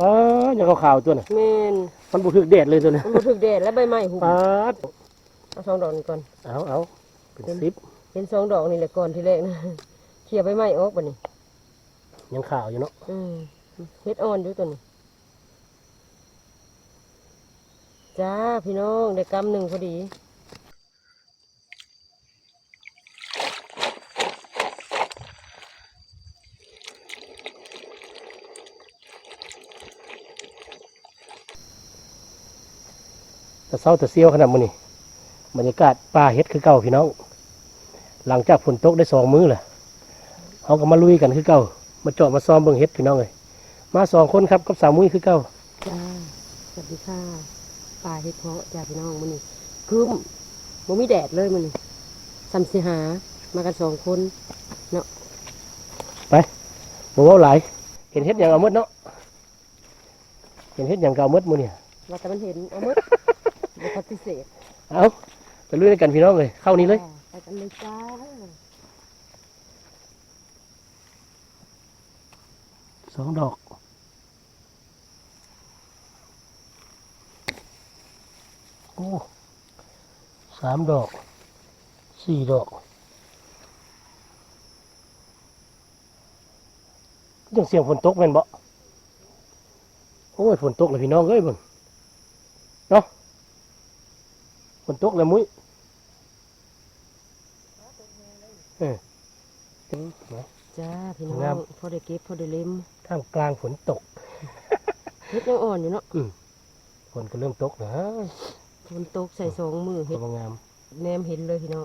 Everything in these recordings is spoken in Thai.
ป้าดยังขาวๆตัวน่ะแม่นมันบ่ถึกแดดเลยตัวน่ะมันบ่ถึกแดดและใบไม้หุบป้าดเอาสองดอกนี่ก่อน เอาเอาเป็นสิบเห็นสองดอกนี่แหละก่อนที่แรกนะเคลียร์ใบไม้ออกบัดนี้ยังขาวอยู่เนาะอืมเฮ็ดอ่อนอยู่ตัวนี้จ้าพี่น้องได้กำหนึ่งพอดี แต่เศร้าแต่เซียวขนาดมื้อนี้บรรยากาศป่าเฮ็ดคือเก่าพี่น้อง หลังจากฝนตกได้สองมื้อแหละเขาก็มาลุยกันคือเก่ามาเจาะมาซ้อมเบิ่งเฮ็ดพี่น้องเลยมาสองคนครับกับสาวมุ้ยคือเก่าจ้าสวัสดีค่ะป่าเฮ็ดเพาะจ้าพี่น้องมื้อนี้ครึ้มบ่มีแดดเลยมื้อนี้ซ้ำสิหามากันสองคนบ่เว้าหลายเห็นเฮ็ดอย่างเอาหมดเนาะเห็นเฮ็ดอย่างเก่าหมดมื้อนี้ว่าแต่มันเห็นเอาหมด บ่ปฏิเสธเอาไปลุยด้วยกันพี่น้องเลย เข้านี้เลยจ้าไปกันเลยจ้าสองดอกโอ้สามดอกสี่ดอกยังเสียงฝนตกแม่นบ่โอ้ยฝนตกเลยพี่น้องเอ้ยเบิ่งเนาะฝ นตกเลยมุ้ยเออเออเนาะจ้าพี่น้องงามพอได้เก็บพอได้เล็มท่ามกลางฝนตกเฮ็ดยังอ่อนอยู่เนาะฝนก็เริ่มตกนะฝนตกใส่สองมือเฮ็ดกำลังงามแนมเห็นเลยพี่น้อง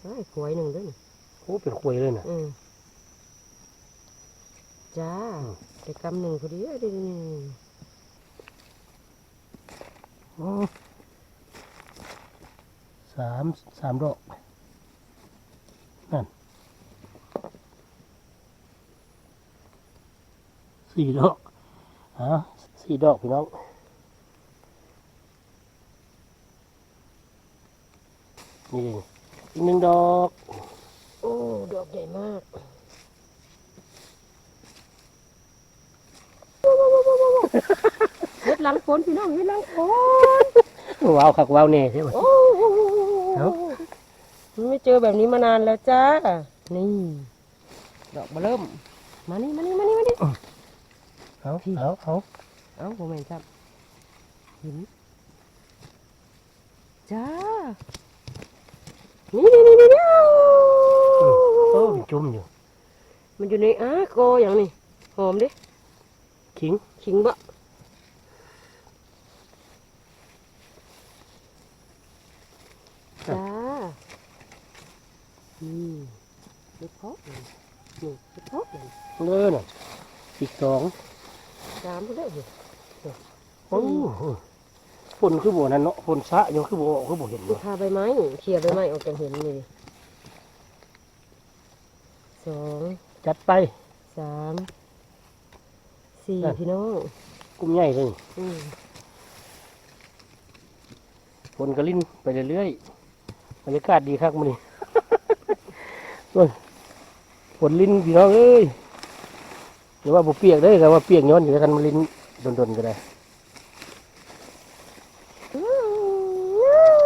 ไอ้ขวยหนึ่งเด้วยนี่โอ้เป็นควยเลยนะอืมจ้าอืมได้กำหนึ่งพอดีเอ้ยเดี๋ยวนี่อืม สามสามดอกนั่นสี่ดอกฮะสี่ดอกพี่น้องนี่อีกหนึ่งดอก โอ้ ดอกใหญ่มากเฮ็ดหลังฝนพี่น้องเฮ็ดหลังฝนว้าวคักว้าวเน่ใช่ไหมโอ้โห เอ้า ไม่เจอแบบนี้มานานแล้วจ้า นี่ ดอกมาเริ่ม มานี่มานี่มานี่มานี่เอาเอาเอาเอ้าผมเห็นครับเห็นจ้า นี่นี่นี่นี่นี่โอ้มันจุ่มอยู่ มันอยู่ในอ้าโกอย่างนี้หอมดิ ขิง ขิงบะจ้า นี่ลูกเพาะเลยนี่ลูกเพาะเลยเลิน่ะอีกสองสามก็ได้เหรอโอ้โหฝนคือบ่นั่นเนาะฝนสะยังคือบ่ออกคือบ่เห็นลูกเนาะพาใบไม้เคลียร์ใบไม้ออกจากเห็นนี่สองจัดไปสามสี่นั่นพี่น้องกุ้มใหญ่เลยอืมฝนก็ลิ้นไปเรื่อยๆบรรยากาศดีครับมื้อนี้ โอ้ยฝนลิ้นพี่น้องเอ้ยหรือว่าบ่เปียกเด้อก็ว่าเปียกย้อนอยู่แล้วกันมันลิ้นดนๆก็ได้อื้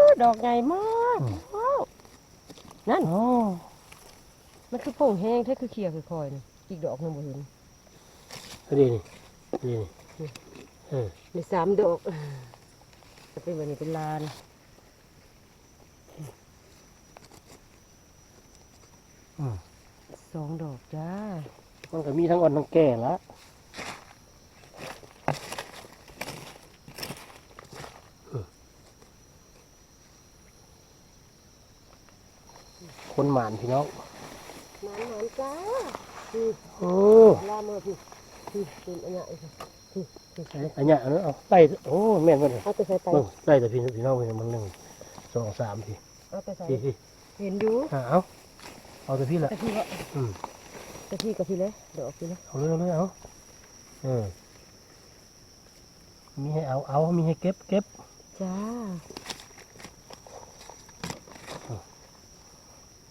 อดอกใหญ่มากว้าวนั่นอ๋อมันคือโป่งแห้งแท้คือเคลียร์คือคอยนี่อีกดอกหนึงบ่เห็นนี่นี่นี่นี่เออในสามดอกจะเป็นแบบนี้เป็นลาน อืม สองดอกจ้า มันก็มีทั้งอ่อนทั้งแก่ละอืมคนหมานพี่น้องหมานหมานจ้าพี่โอ้ลามาพี่พี่เป็นอันเนี้ยพี่พี่พี่อันเนี้ยอันนั้นเอาไล่โอ้แม่นเพิ่นเอาไปใส่ไปเบิ่งไล่แต่พี่พี่น้องเพิ่นมันหนึ่งสองสามพี่เอาไปใส่พี่พี่เห็นอยู่อ่าเอา เอาแต่พี่ละแต่พี่ว่าอืมแต่พี่กับพี่เลยดอกพี่เลยเอาเลยเอาเลยเอาเออมีให้เอาเอามีให้เก็บเก็บจ้า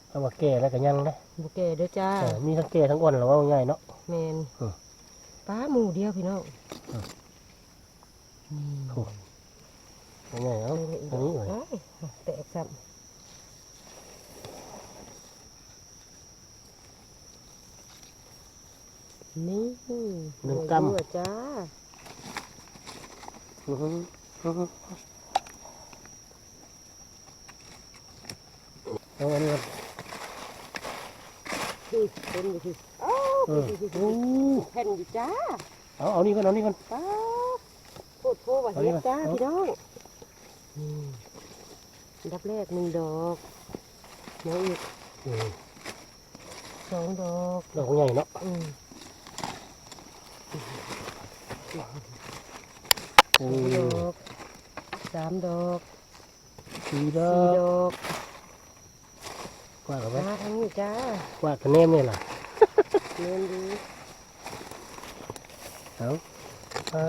เอาว่าแก่แล้วก็ยังนะบุแก่เด้อจ้าเออมีทั้งแก่ทั้งอ่อนแล้วว่าง่ายเนาะ แมนอืมป้าหมูเดียวพี่น้องโอ้ยังไงเอ้าอันนี้เลย เอ้ยแตกซ้ำ นี่หนึ่งโอ้ยกำยั่วจ้าอื้อหืออื้อหือเอาอันนี้ก่อนคือเป็นอยู่คืออ้าวเออคือโอ้แผ่นอยู่จ้าเอาเอานี่ก่อนเอานี่ก่อน ป้าบโคตรโคว่าเอาเฮ็ดิดจ้าเอาพี่น้องอืมอันดับแรกหนึ่งดอกแล้วอีกอืม สองดอกดอกใหญ่เนาะอืม โอ้สองดอกสามดอกสี่ดอสี่กดอกกว่าดกันไหมมาทั้งนี้จ้ากว่าดคะแนนเนี่ยล่ะเงินดีเอาเอา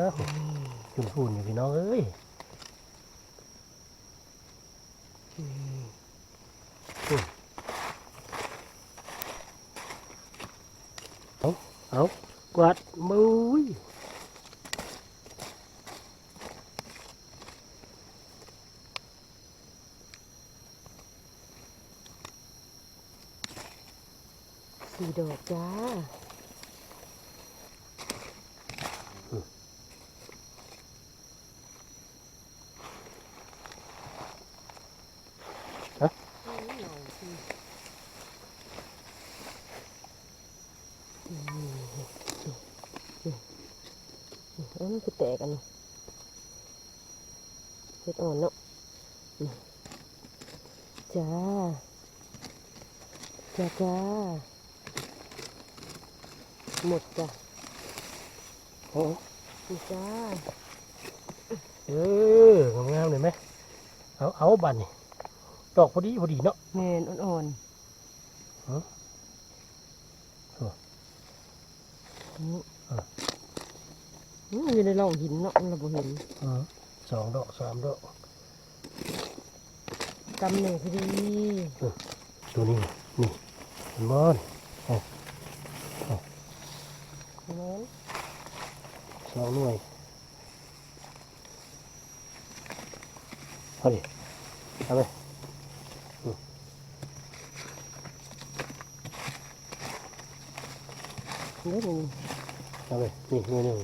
หุ่นหุ่นอยู่พี่น้องเอ้ยเอาเอากวาดมือ สี่ดอกจ้าเอ้ามันคือแตกกันเฮ็ดอ่อนเนาะนี่จ้า จ้าจ้า หมดจ้ะโอ้นี่จ้าเอองามๆเลยไหมเอาเอาบันนี่ดอกพอดีพอดีเนาะแมนอ่อนฮะๆเออนี่เอออืมอยู่ในร่องหินเนาะเราบ่เห็นอืมสองดอกสามดอกกำหนึ่งพอดี ตัวนี้นี่เห็นบอลแม่น นสองหน่วยเอาดิเอาไปเด้อนี่เอาไปนี่หน่นึ่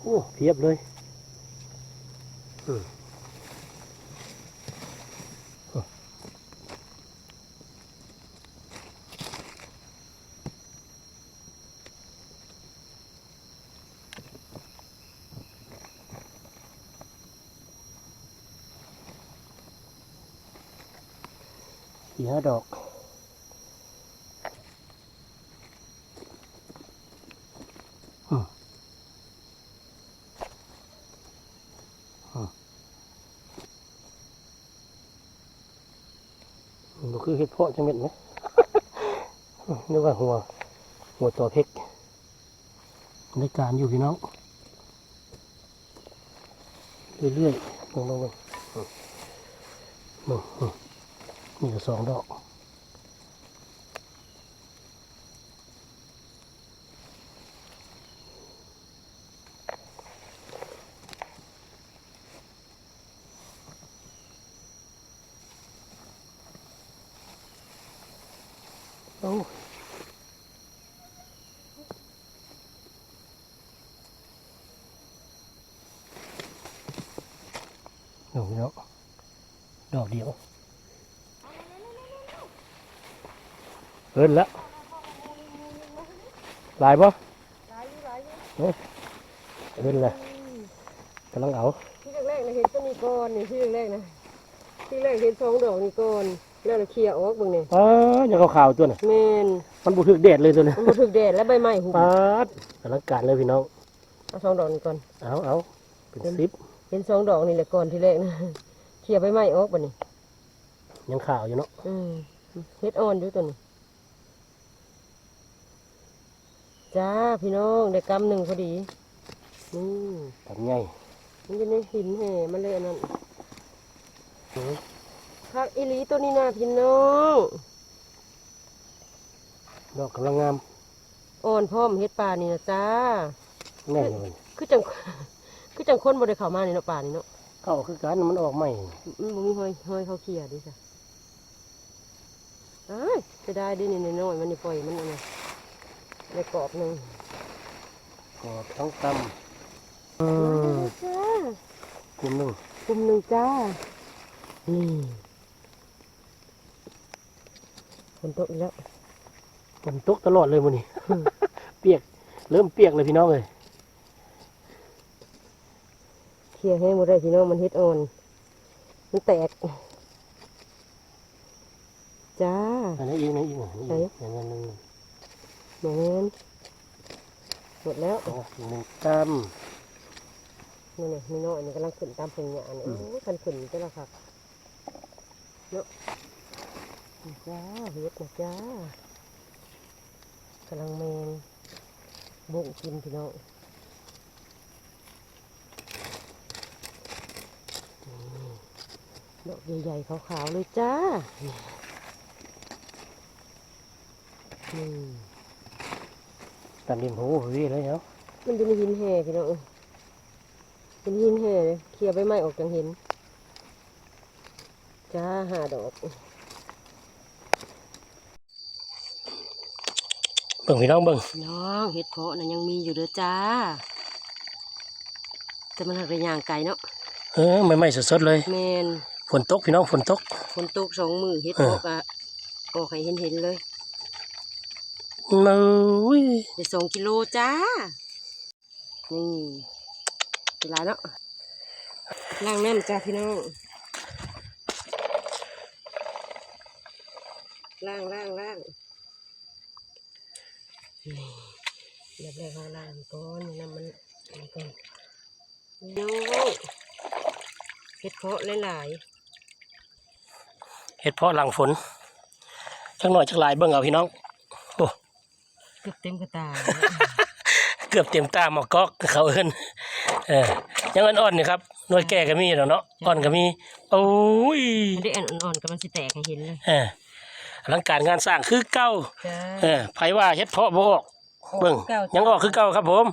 โอ้เพียบเลยอืม สี่ห้าดอกมันคือเห็ดเพาะจังเม็ดไหมนึกว่าหัว หัวต่อเพกในการอยู่พี่น้อง เรื่อยๆลงลงลงมอืม นี่ก็สองดอกโอ้ดอกเดียวดอกเดียว เอินแล้วลายปะเอ้ยเอินเลยกำลังเอาที่แรกๆนะเห็นต้นนี้ก่อนนี่ที่แรกๆนะที่แรกเห็นสองดอกนี่ก่อนแล้วเราเคลียร์ออกเบิ่งนี่ป้าดยังขาวๆตัวน่ะแมนมันบุถึกแดดเลยตัวน่ะมันบ่ถึกแดดและใบไม้หุบป้าดกำลังการเลยพี่น้องเอาสองดอกนี่ก่อนเอาเอาเป็นซิปเห็นสองดอกนี่แหละก่อนที่แรกนะเคลียร์ใบไม้ออกบัดนี้ยังขาวอยู่เนาะอืมเฮ็ดอ่อนอยู่ตัวนี้ จ้าพี่น้องได้กำหนึ่งพอดีนี่ทำไงมันจะในหินแห่มันเลยอันนั้นพักอีหลีตัวนี้นะพี่น้องดอกกำลังงามอ่อนพร้อมเฮ็ดป่านี่นะจ้าแม่นเลยคือจังคือจังคนบ่ได้เข้ามานี่เนาะป่านี่เนาะเก่าคือกันมันออกใหม่มันบ่มีห้อยห้อยเขาเคลียร์ดิจ้ะอ้ายจะได้ดินี่น้อยๆมันนี่ปล่อยมันเอันนี้ ในกรอบหนึงกอดทั้งตำอืมจ้ากลุ่มหนึ่งกลุ่มหนึ่งจ้า นี่ฝนตกอีกแล้วฝนตกตลอดเลยมันนี่ เปียก เริ่มเปียกเลยพี่น้องเลยเคลียร์ให้หมดได้พี่น้องมันเฮ็ดอ่อน มันแตก จ้า อันนี้อีกนะอีกนะอีกไหนอย่างนั้นหนึ่ง หมแม่นหมดแล้วอ๋ออีกหนึ่งตนี่นี่มีน้อยนี่กำลังขึ้นตามพงหญ้าเนี่ยอืมโอ้ยคันขึ้นจ้าละครับเนาะนี่จ้าเฮ็ดนะจ้ากำลังแมงบุกกินพี่น้องนี่ดอกใหญ่ๆขาวๆเลยจ้านี่นี่ำ ตามดินหูพี่เลยเนาะมันอยู่ในหินแห่พี่น้องเอ้ยเป็นหินแห่เลยเคลียร์ใบไม้ออกจังเห็นจ้าหาดอกเบิ่งพี่น้องเบิ่งน้องเห็ดเพาะนะยังมีอยู่เด้อจ้า แต่มันหักระยางไก่เนาะเออใหม่ๆสดๆเลยแมนฝนตกพี่น้องฝนตกฝนตกสองมือเห็ดเพาะกะออกให้เห็นเห็นๆเลย น้อยได้สองกิโลจ้า นี่เวลาเนาะล้างน้ำจ้าพี่น้องล้างล้างล้างนี่เรียบร้อยเขาล้างก่อนน้ำมันนี่ก่อนโย่เห็ดเพาะหลายเห็ดเพาะหลังฝนจังหน่อยจังหลายเบิ่งเอาพี่น้องโอ้ๆ เกือบเต็มกระตา เกือบเต็มตาหมอกอกเขาเอิ้นเออยังอ่อนๆนี่ครับหน่วยแก่ก็มีแล้วเนาะอ่อนก็มีโอ้ยมันได้อันอ่อนๆก็มันสิแตกให้เห็นเลยเอออลังการงานสร้างคือเก่าจ้าเออไผว่าเฮ็ดเพาะบ่ออกเบิ่งยังออกคือเก่าครับผม